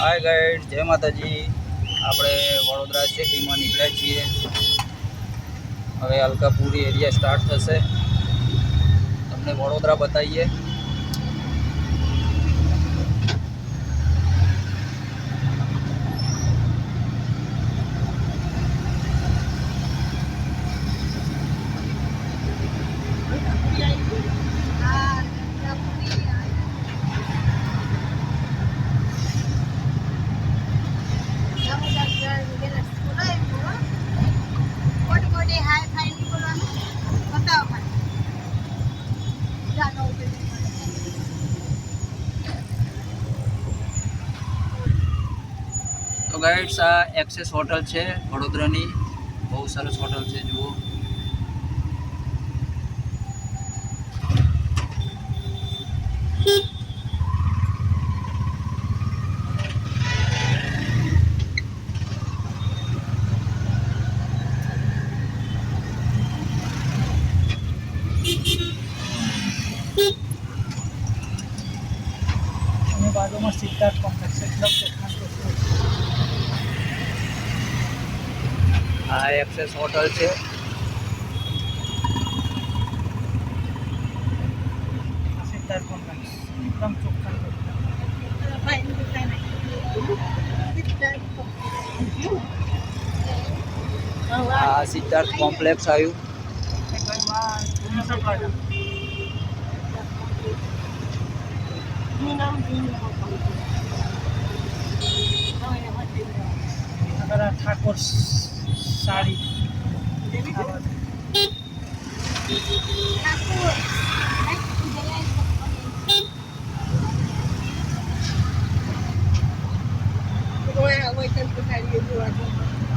હાય guide જય માતાજી. આપણે વડોદરા સિટીમાં નીકળ્યા છીએ. હવે અલકાપુરી એરિયા સ્ટાર્ટ થશે. તમને વડોદરા બતાવીએ તો ગાઈડ્સ આ એક્સેસ હોટલ છે વડોદરાની. બહુ સરસ હોટલ છે જુઓ અને બાજુમાં સિદ્ધાર્થ કોમ્પ્લેક્સ એકદમ ચોખ્ખા આ એક્સેસ હોટલ છે. સિદ્ધાર્થ કોમ્પ્લેક્સ એકદમ ચોખ્ખા આ સિદ્ધાર્થ કોમ્પ્લેક્સ આવ્યું. ઠાકોર સાડી.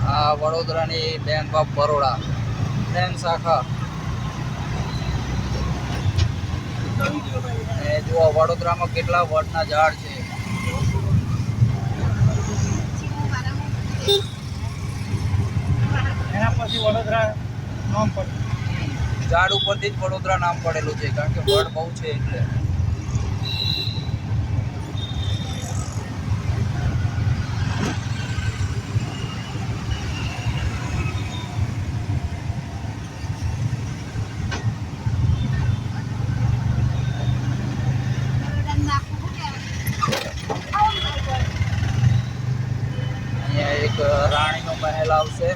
આ વડોદરાની બેંક ઓફ બરોડા. બેંક શાખા. એ જુઓ, વડોદરામાં કેટલા વડના ઝાડ છે. એના પછી વડોદરા નામ પડ્યું ઝાડ ઉપરથી જ વડોદરા નામ પડેલું છે, કારણ કે વડ બહુ છે એટલે અહીંયા એક રાણીનો મહેલ આવશે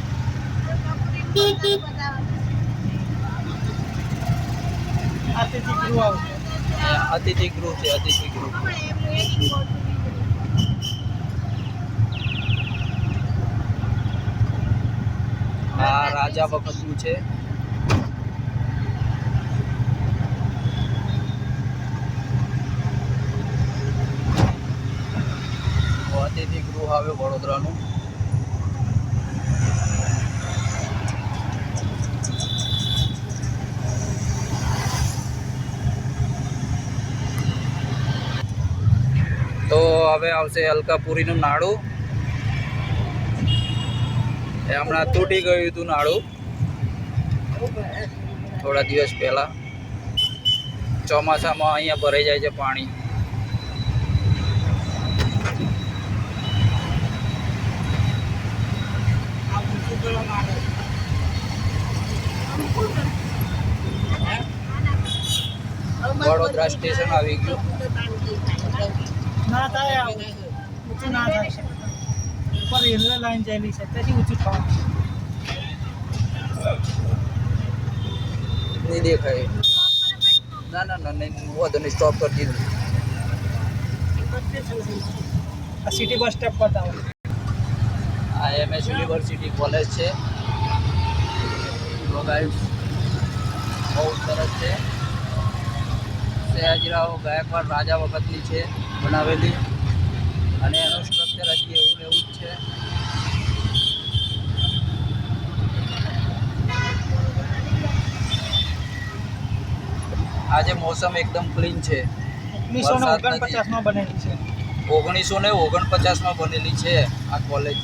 આરતીથી ગૃહ અતિથિ ગૃહ છે? અતિથિ ગૃહ આ રાજા વખતનું છે. અતિથિ ગૃહ આવે વડોદરાનું તો હવે આવશે અલકાપુરીનું નાડું. એ હમણાં તૂટી ગયું હતું નાડું. થોડા દિવસ પહેલા. ચોમાસામાં અહીંયા ભરાઈ જાય છે પાણી. વડોદરા સ્ટેશન આવી ગયું. ના થાય ઊંચું ના થાય. ઉપર રેલવે લાઈન જેલી છે તેથી ઊંચું થવાનું નહીં દેખાય. ના ના ના નહીં વધુ નહીં સ્ટોપ કરી દીધું. આ સિટી બસ સ્ટેપ બતાવો આ એમએસ યુનિવર્સિટી કોલેજ છે. બહુ સરસ છે. સયાજીરાવ ગાયકવાડ રાજા વખતની છે બનાવેલી. અને એનું સ્ટ્રક્ચર હજી એવું એવું જ છે. આજે મોસમ એકદમ ક્લીન છે. ઓગણપચાસમાં બનેલી છે. ઓગણીસો ને ઓગણપચાસમાં બનેલી છે આ કોલેજ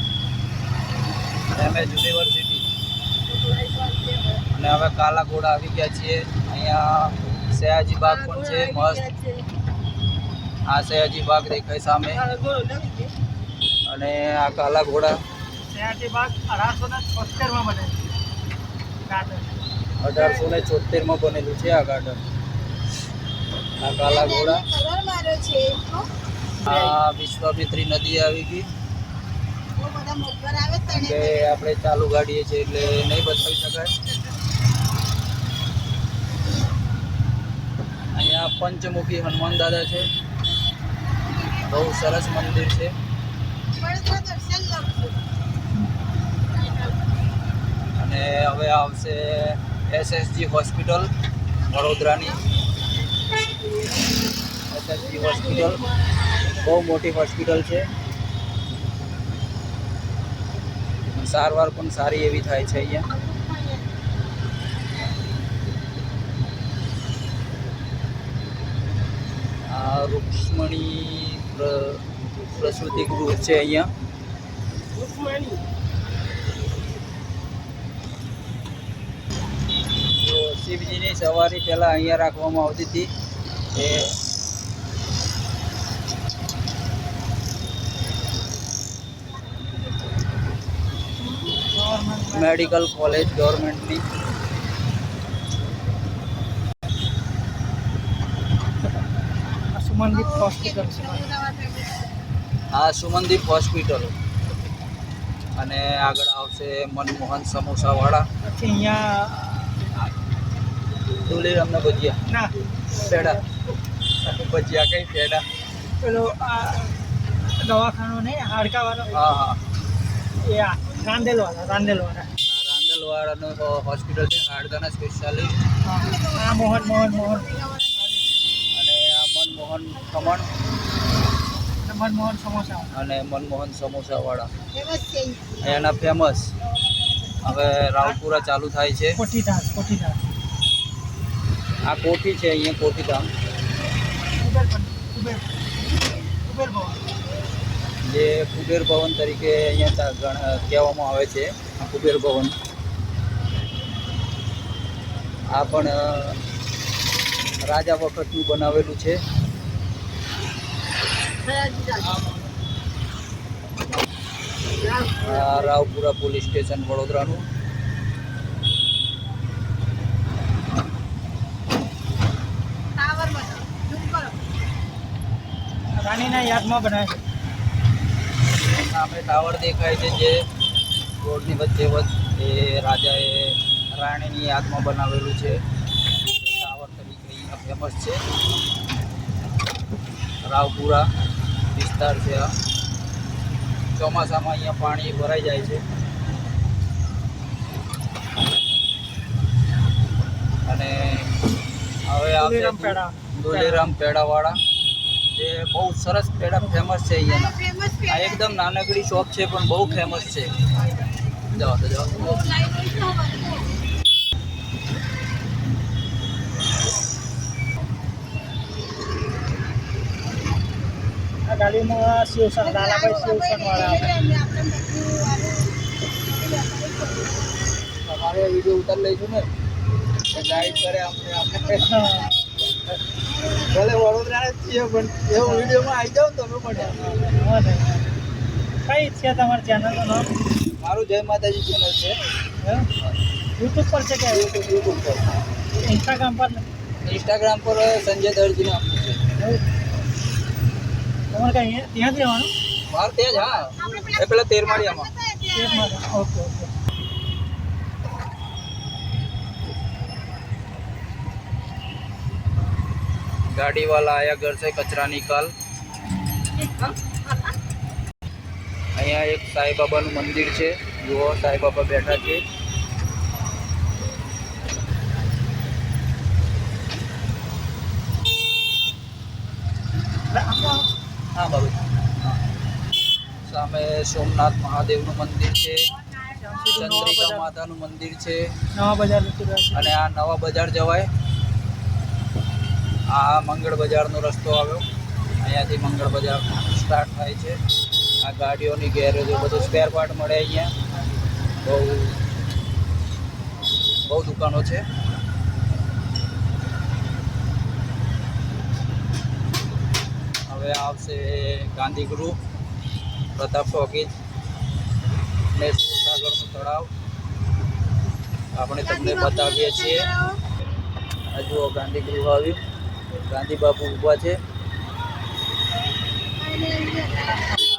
એમએસ યુનિવર્સિટી અને હવે કાલાઘોડા આવી ગયા છીએ. અહીંયા સયાજી બાગ પણ છે મસ્ત. આ સયાજી બાગ દેખાય સામે. અને આ કાલા ઘોડા. અઢારસો ને છોતેરમાં બને અઢારસો ને છોતેરમાં બનેલું છે આ ગાર્ડન. આ કાલા ઘોડા. આ વિશ્વામિત્રી નદી આવી ગઈ. આપણે ચાલુ ગાડીએ છીએ એટલે નહીં બતાવી શકાય. અહીંયા પંચમુખી હનુમાન દાદા છે. બહુ સરસ મંદિર છે. અને હવે આવશે એસએસજી હોસ્પિટલ, વડોદરાની. એસએસજી હોસ્પિટલ, બહુ મોટી હોસ્પિટલ છે. સારવાર પણ સારી એવી થાય છે અહીંયા. આ રૂક્ષ્મણી પ્ર- પ્રસૂતિ ગૃહ છે અહીંયા. શિવજીની સવારી પહેલા અહીંયા રાખવામાં આવતી હતી એ મેડિકલ કોલેજ ગવર્મેન્ટની. સુમનદીપ હોસ્પિટલ છે. આ સુમનદીપ હોસ્પિટલ. અને આગળ આવશે મનમોહન સમોસાવાળા. પછી અહીંયા તુલીરામના ભજીયા. ના. પેડા. ભજીયા કઈ? પેડા. પેલો આ દવાખાનો નહીં હાડકાવાળો. હા હા. એ આ રાંદેલવાળા રાંદેલવાળા. રાંદેલવાળાનો હોસ્પિટલ છે હાડકાના સ્પેશિયાલિસ્ટ હા આ મોહન મોહન મોહન. મનમોહન ખમણ. અને મનમોહન સમોસા. અને મનમોહન સમોસાવાળા. ફેમસ છે ફેમસ. હવે રાવપુરા ચાલુ થાય છે. આ કોઠી છે અહીંયા કોઠીધામ. જે કુબેર ભવન તરીકે અહીંયા ગણ- કહેવામાં આવે છે આ કુબેર ભવન. આ પણ રાજા વખતનું બનાવેલું છે. રાવપુરા પોલીસ સ્ટેશન વડોદરાનું. રાણીના યાદમાં બનાવે છે. સામે ટાવર દેખાય છે જે રોડની વચ્ચે વચ્ચે એ રાજાએ રાણીની યાદમાં બનાવેલું છે. ટાવર તરીકે અહીંયા ફેમસ છે. રાવપુરા વિસ્તાર છે આ. ચોમાસામાં અહીંયા પાણી ભરાઈ જાય છે. અને હવે આવશે દોલેરામ પેડા. પેડાવાળા. જે બહુ સરસ પેડા ફેમસ છે અહીંયાના. આ એકદમ નાનકડી શોપ છે પણ બહુ ફેમસ છે. જાઓ તો જાઓ. ગાડીમાં શિવસન લાલાભાઈ શિવસન તમારે વીડિયો ઉતાર લઈશું ને. ગાઈડ કરે આપણે આપણે ભલે વડોદરા જ છીએ પણ એવો વિડીયોમાં આવી જાવ તમે પણ કઈ છે તમારી ચેનલનું નામ? મારું જય માતાજી ચેનલ છે. યુટ્યુબ પર છે કે યુટ્યુબ યુટ્યુબ પર. ઇન્સ્ટાગ્રામ પર? ઇન્સ્ટાગ્રામ પર સંજય દરજી નામનું છે? તમારે કઈ ત્યાં જ રહેવાનું? મારે ત્યાં જ હા. એ પેલા તેરમાળિયામાં. તેર માળિયા ઓકે ઓકે. ગાડી વાલા આયા ઘર से કચરા નિકાલ. અહીંયા એક સાંઈ બાબાનું મંદિર છે જુઓ સાંઈ બાબા બેઠા છે. હા બાબુ સામે સોમનાથ મહાદેવનું મંદિર છે ચંદ્રિકા માતાનું મંદિર છે. નવા બજાર અને આ નવા બજાર જવાય. આ મંગળ બજારનો રસ્તો આવ્યો. અહીંયાથી મંગળ બજાર સ્ટાર્ટ થાય છે. આ ગાડીઓની ગેરેજો બધું સ્પેર પાર્ટ મળે અહીંયા. બહુ બહુ દુકાનો છે હવે આવશે ગાંધી ગૃહ પ્રતાપ ટોકીજ ને સુરસાગરનું તળાવ. આપણે તમને બતાવીએ છીએ. આ જુઓ ગાંધી ગૃહ આવ્યું. ગાંધી બાપુ ઊભા છે.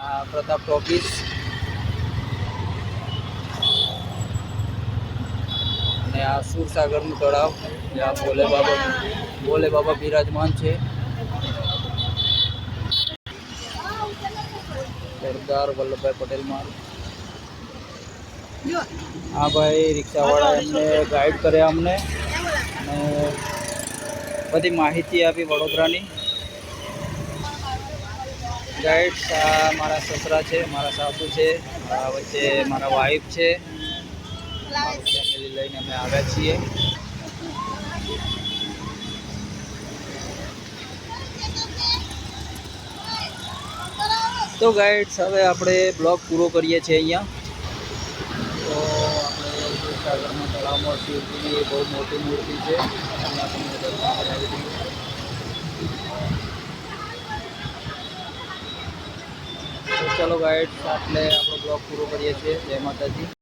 આ પ્રતાપ ટોકીજ અને આ સુરસાગરનું તળાવ. જ્યાં ભોલે બાબા ભોલે બાબા બિરાજમાન છે. સરદાર વલ્લભભાઈ પટેલ માર્ગ હા ભાઈ રિક્ષાવાળા એમને ગાઈડ કર્યા અમને. અને બધી માહિતી આપી વડોદરાની. ગાઈડ મારા સસરા છે મારા સાસુ છે આ વચ્ચે મારા વાઈફ છે. ફેમિલી લઈને અમે આવ્યા છીએ. તો ગાઈડ્સ, હવે આપણે બ્લોગ પૂરો કરીએ છીએ અહીંયા. તો આપણે સાગરમાં તળાવમાં શિવજીની બહુ મોટી મૂર્તિ છે. ચલો ગાઈડ્સ, આપણે આપણો બ્લોગ પૂરો કરીએ છીએ. જય માતાજી.